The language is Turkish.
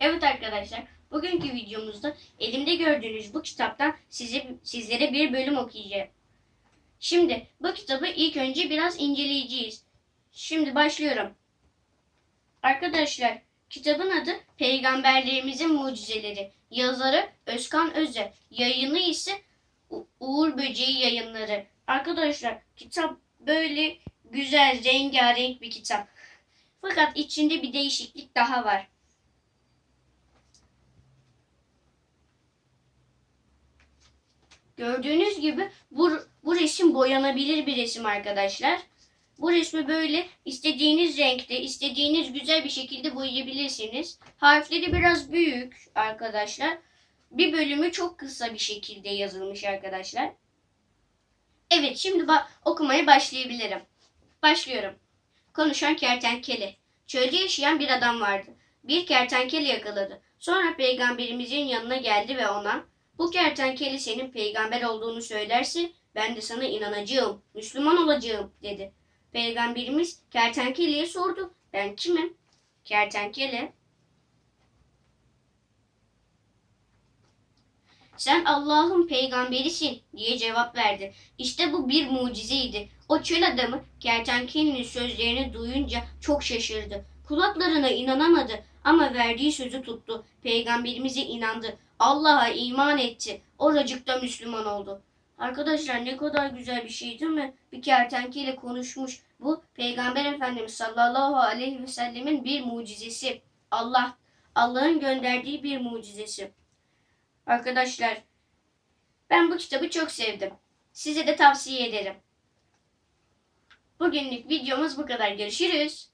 Evet arkadaşlar, bugünkü videomuzda elimde gördüğünüz bu kitaptan size, sizlere bir bölüm okuyacağım. Şimdi bu kitabı ilk önce biraz inceleyeceğiz. Şimdi başlıyorum. Arkadaşlar, kitabın adı Peygamberlerimizin Mucizeleri. Yazarı Özkan Özer. Yayını ise Uğur Böceği Yayınları. Arkadaşlar, kitap böyle güzel, rengarenk bir kitap. Fakat içinde bir değişiklik daha var. Gördüğünüz gibi bu, bu resim boyanabilir bir resim arkadaşlar. Bu resmi böyle istediğiniz renkte, istediğiniz güzel bir şekilde boyayabilirsiniz. Harfleri biraz büyük arkadaşlar. Bir bölümü çok kısa bir şekilde yazılmış arkadaşlar. Evet şimdi ba- okumaya başlayabilirim. Başlıyorum. Konuşan kertenkele. Çölde yaşayan bir adam vardı. Bir kertenkele yakaladı. Sonra peygamberimizin yanına geldi ve ona bu kertenkele senin peygamber olduğunu söylerse ben de sana inanacağım, Müslüman olacağım dedi. Peygamberimiz kertenkeleye sordu. Ben kimim? Kertenkele. Sen Allah'ın peygamberisin diye cevap verdi. İşte bu bir mucizeydi. O çöl adamı kertenkelenin sözlerini duyunca çok şaşırdı. Kulaklarına inanamadı ama verdiği sözü tuttu. Peygamberimize inandı. Allah'a iman etti. Oracıkta Müslüman oldu. Arkadaşlar ne kadar güzel bir şey değil mi? Bir kertenkele konuşmuş. Bu Peygamber Efendimiz sallallahu aleyhi ve sellemin bir mucizesi. Allah, Allah'ın gönderdiği bir mucizesi. Arkadaşlar ben bu kitabı çok sevdim. Size de tavsiye ederim. Bugünlük videomuz bu kadar. Görüşürüz.